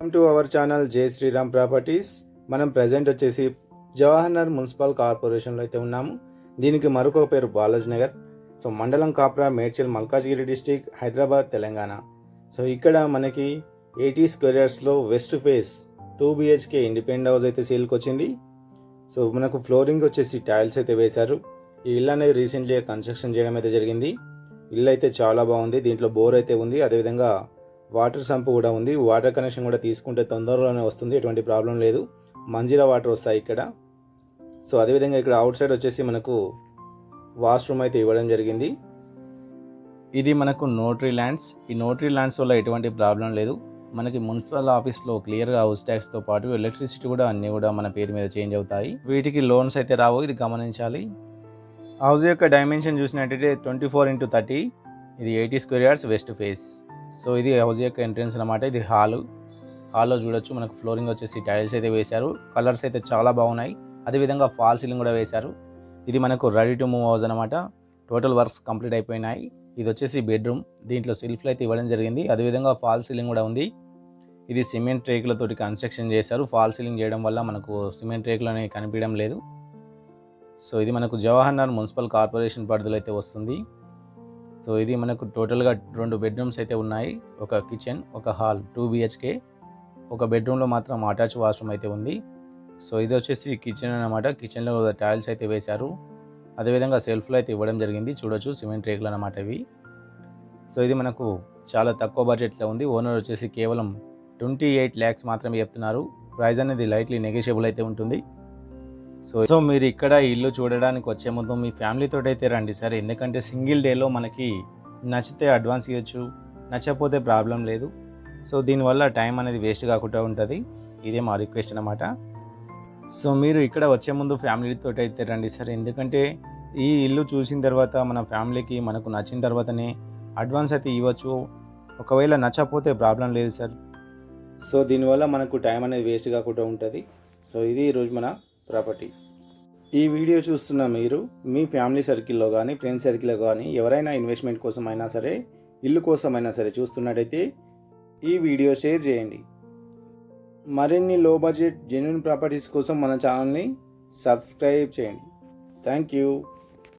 Welcome to our channel జై Sriram properties మనం present వచ్చేసి జవహర్నగర్ మున్సిపల్ కార్పొరేషన్లో అయితే ఉన్నాము. దీనికి మరొక పేరు బాలాజ్ నగర్ సో మండలం కాప్రా మేడ్చల్ మల్కాజ్గిరి డిస్టిక్ హైదరాబాద్ తెలంగాణ. సో ఇక్కడ మనకి eighty స్క్వేర్స్లో west face two BHK independent house అయితే సేల్కి వచ్చింది. సో మనకు ఫ్లోరింగ్ వచ్చేసి టైల్స్ అయితే వేశారు. ఈ ఇల్లు అనేది రీసెంట్లీ కన్స్ట్రక్షన్ చేయడం అయితే జరిగింది. ఇల్లు అయితే చాలా బాగుంది. దీంట్లో బోర్ అయితే ఉంది. అదేవిధంగా వాటర్ సంప్ కూడా ఉంది. వాటర్ కనెక్షన్ కూడా తీసుకుంటే తొందరలోనే వస్తుంది. ఎటువంటి ప్రాబ్లం లేదు. మంజీరా వాటర్ వస్తాయి ఇక్కడ. సో అదేవిధంగా ఇక్కడ అవుట్ సైడ్ వచ్చేసి మనకు వాష్రూమ్ అయితే ఇవ్వడం జరిగింది. ఇది మనకు నోటరీ ల్యాండ్స్. ఈ నోటరీ ల్యాండ్స్ వల్ల ఎటువంటి ప్రాబ్లం లేదు. మనకి మున్సిపల్ ఆఫీస్లో క్లియర్గా హౌస్ ట్యాక్స్తో పాటు ఎలక్ట్రిసిటీ కూడా అన్నీ కూడా మన పేరు మీద చేంజ్ అవుతాయి. వీటికి లోన్స్ అయితే రావు. ఇది గమనించాలి. హౌస్ యొక్క డైమెన్షన్ చూసినట్టయితే ట్వంటీ ఫోర్ ఇంటూ థర్టీ. ఇది eighty square yards west face so ఇది హౌస్ యొక్క ఎంట్రన్స్ అనమాట ఇది హాలు హాల్లో చూడొచ్చు మనకు ఫ్లోరింగ్ వచ్చేసి టైల్స్ అయితే వేశారు. కలర్స్ అయితే చాలా బాగున్నాయి. అదేవిధంగా ఫాల్ సీలింగ్ కూడా వేశారు. ఇది మనకు రెడీ టు మూవ్ హౌస్ అనమాట టోటల్ వర్క్స్ కంప్లీట్ అయిపోయినాయి. ఇది వచ్చేసి బెడ్రూమ్ దీంట్లో సెల్ఫ్లు అయితే ఇవ్వడం జరిగింది. అదేవిధంగా ఫాల్ సీలింగ్ కూడా ఉంది. ఇది సిమెంట్ రేకులతోటి కన్స్ట్రక్షన్ చేశారు. ఫాల్ సీలింగ్ చేయడం వల్ల మనకు సిమెంట్ రేకులు అనేవి కనిపించడం లేదు. సో ఇది మనకు జవహర్లాల్ మున్సిపల్ కార్పొరేషన్ పరిధిలో అయితే వస్తుంది. సో ఇది మనకు టోటల్గా రెండు బెడ్రూమ్స్ అయితే ఉన్నాయి. ఒక కిచెన్ ఒక హాల్ టూ బిహెచ్కే ఒక బెడ్రూమ్లో మాత్రం అటాచ్ వాష్రూమ్ అయితే ఉంది. సో ఇది వచ్చేసి కిచెన్ అనమాట కిచెన్లో టైల్స్ అయితే వేశారు. అదేవిధంగా సెల్ఫ్లో అయితే ఇవ్వడం జరిగింది. చూడొచ్చు సిమెంట్ రేకులు అనమాట ఇవి. సో ఇది మనకు చాలా తక్కువ బడ్జెట్లో ఉంది. ఓనర్ వచ్చేసి కేవలం ట్వంటీ ఎయిట్ ల్యాక్స్ మాత్రమే చెప్తున్నారు. ప్రైస్ అనేది లైట్లీ నెగోషియబుల్ అయితే ఉంటుంది. సో సో మీరు ఇక్కడ ఇల్లు చూడడానికి వచ్చే ముందు మీ ఫ్యామిలీతో అయితే రండి సార్. ఎందుకంటే సింగిల్ డేలో మనకి నచ్చితే అడ్వాన్స్ ఇవ్వచ్చు నచ్చకపోతే ప్రాబ్లం లేదు. సో దీనివల్ల టైం అనేది వేస్ట్ కాకుండా ఉంటుంది. ఇదే మా రిక్వెస్ట్ అనమాట సో మీరు ఇక్కడ వచ్చే ముందు ఫ్యామిలీతో అయితే రండి సార్. ఎందుకంటే ఈ ఇల్లు చూసిన తర్వాత మన ఫ్యామిలీకి మనకు నచ్చిన తర్వాతనే అడ్వాన్స్ అయితే ఇవ్వచ్చు. ఒకవేళ నచ్చకపోతే ప్రాబ్లం లేదు సార్. సో దీనివల్ల మనకు టైం అనేది వేస్ట్ కాకుండా ఉంటుంది. సో ఇది ఈరోజు మన ప్రాపర్టీ. ఈ వీడియో చూస్తున్న మీరు మీ ఫ్యామిలీ సర్కిల్లో కానీ ఫ్రెండ్స్ సర్కిల్లో కానీ ఎవరైనా ఇన్వెస్ట్మెంట్ కోసం అయినా సరే ఇల్లు కోసమైనా సరే చూస్తున్నట్టయితే ఈ వీడియో షేర్ చేయండి. మరిన్ని లో బడ్జెట్ జెన్యున్ ప్రాపర్టీస్ కోసం మన ఛానల్ని సబ్స్క్రైబ్ చేయండి. Thank you